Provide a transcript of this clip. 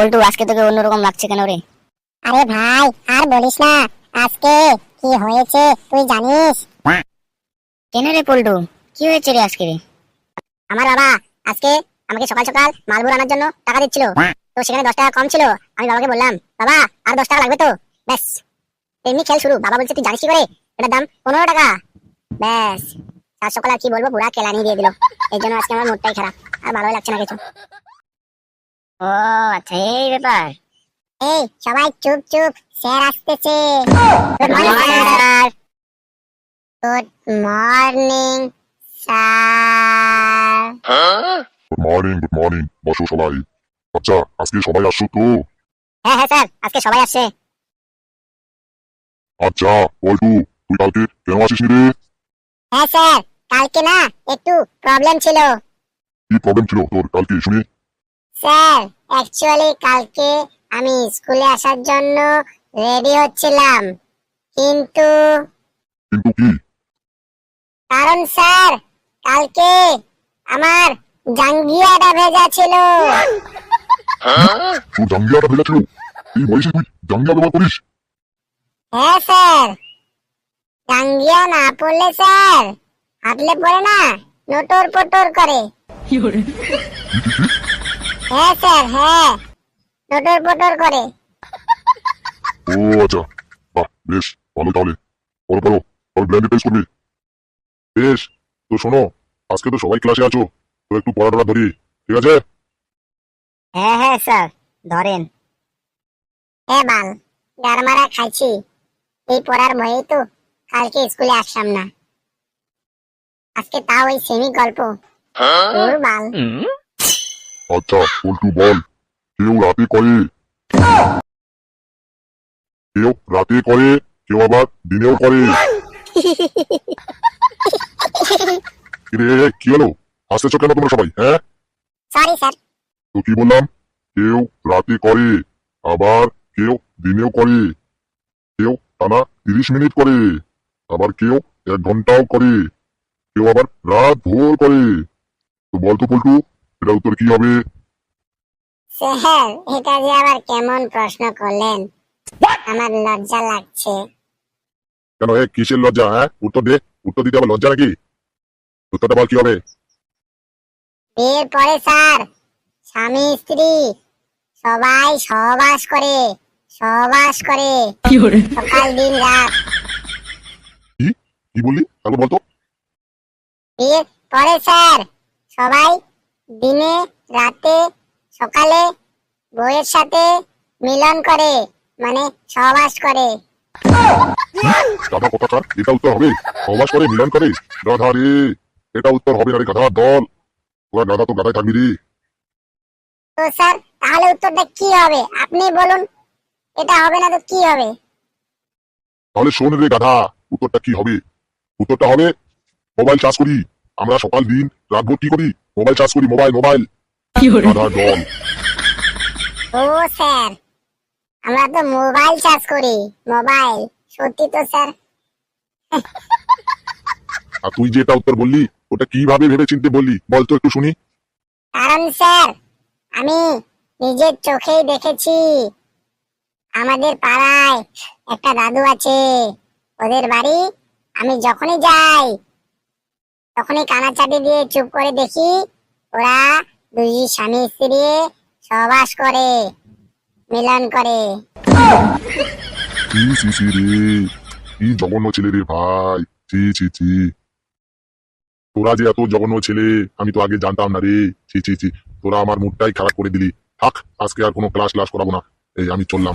পল্টু আজকে তোকে অন্যরকম লাগছে কেন রে? আরে ভাই আর বলিস না আজকে কি হয়েছে তুই জানিস? কেন রে পল্টু? কি হয়েছে রে আজকে? আমার বাবা আজকে আমাকে সকাল সকাল মালবুর আনার জন্য টাকা দিচ্ছিল। তো সেখানে দশ টাকা কম ছিল আমি বাবাকে বললাম বাবা আর দশ টাকা লাগবে তো? ব্যাস এমনি খেল শুরু। বাবা বলছে তুই জানিস কি করে? এটার দাম পনেরো টাকা। ব্যাস আর সকাল আর কি বলব পুরা কেলানি দিয়ে দিল। এই জন্য আজকে আমার মুডটাই খারাপ আর ভালোই লাগছে না কিছু। ও আচ্ছা এই ব্যাপার। এই সবাই চুপ চুপ স্যার আসতেছে. Good morning sir. Good morning good morning বসো সবাই। আচ্ছা আজকে সবাই আসছো তো? হ্যাঁ হ্যাঁ স্যার আজকে সবাই আসছে। আচ্ছা পল্টু তুই কালকে কেন আসিস রে? হ্যাঁ স্যার কালকে না একটু প্রবলেম ছিল। কি প্রবলেম ছিল তোর কালকে শুনি। স্যার অ্যাকচুয়ালি কালকে আমি স্কুলে আসার জন্য রেডি হচ্ছিলাম। কিন্তু কিন্তু কি? কারণ স্যার কালকে আমার জাঙ্গিয়াটা ভেজা ছিল। তোর জাঙ্গিয়াটা ভেজা ছিল? এই বয়সে তুই জাঙ্গিয়া ব্যবহার করিস? হ্যাঁ স্যার। জাঙ্গিয়া না পড়লে স্যার হাঁটলে পরে না নটর পটর করে। হ্যাঁ স্যার হ্যাঁ। নটর পটর করে। ও আচ্ছা। বাহ বেশ ভালো তাহলে। পড়ো পড়ো। তোর ব্ল্যান্ডে টেস্ট করবি। বেশ তো শোনো আজকে তো সবাই ক্লাসে আছো তো একটু পড়া টড়া ধরি ঠিক আছে? হ্যাঁ হ্যাঁ স্যার ধরেন। হ্যাঁ বাল গারমারা খাইছি। এই পড়ার ভয়েই তো কালকে স্কুলে আসলাম না। আজকে তাও ওই সেমি গল্প। তোর বাল। আচ্ছা পল্টু বল। কেউ রাতে করে? কেউ রাতে করে? কেউ আবার দিনেও করে? কি হলো? হাসতেছো কেন তোমরা সবাই হ্যাঁ? সরি স্যার তো কি বললাম? কেউ রাতে করে আবার কেউ দিনেও করে। কেউ টানা তিরিশ মিনিট করে আবার কেউ এক ঘন্টাও করে। কেউ আবার রাত ভোর করে। তো বলতো পল্টু। এটা উত্তর কি হবে? স্যার এটা যে আবার কেমন প্রশ্ন করলেন? আমার লজ্জা লাগছে। কেন এ কিসের লজ্জা হ্যাঁ? উত্তর দে উত্তর দিতে আবার লজ্জা নাকি? উত্তরটা বল কি হবে? বিয়ের পরে স্যার স্বামী স্ত্রী সবাই সহবাস করে সহবাস করে। সকাল দিন রাত। কি বললি? তারপর বলতো। বিয়ের পরে স্যার সবাই দিনে রাতে সকালে বউয়ের সাথে মিলন করে মানে সহবাস করে। গাধা কথাকার এটা উত্তর হবে। সমাজ করে মিলন করে। গাধা রে এটা উত্তর হবে না রে গাধা দল। তোরা গাধা তো গাধাই থাকবি রে। তো স্যার তাহলে উত্তরটা কি হবে? আপনি বলুন এটা হবে না তো কি হবে? তাহলে শোন রে গাধা উত্তরটা কি হবে? উত্তরটা হবে মোবাইল চার্জ করি। আমরা সকাল দিন রাত ভোর কি করি। মোবাইল চার্জ করি মোবাইল মোবাইল। ও স্যার আমরা তো মোবাইল চার্জ করি মোবাইল। সত্যি তো স্যার। আর তুই যে এটা উত্তর বললি ওটা কীভাবে ভেবে চিনতে বললি? বল তো একটু শুনি। কারণ স্যার আমি নিজের চোখেই দেখেছি। আমাদের পাড়ায় একটা দাদু আছে ওদের বাড়ি আমি যখনই যাই তখনই কানাচাটি দিয়ে চুপ করে দেখি ওরা দুই স্বামী স্ত্রী সহবাস করে মিলন করে। রে কি জঘন্য ছেলে রে ভাই। ছি ছি ছি। তোরা যে এত জঘন্য ছেলে আমি তো আগে জানতাম না রে। ছি ছি ছি। তোরা আমার মুডটাই খারাপ করে দিলি। থাক আজকে আর কোনো ক্লাস ক্লাস করাবো না। এই আমি চললাম।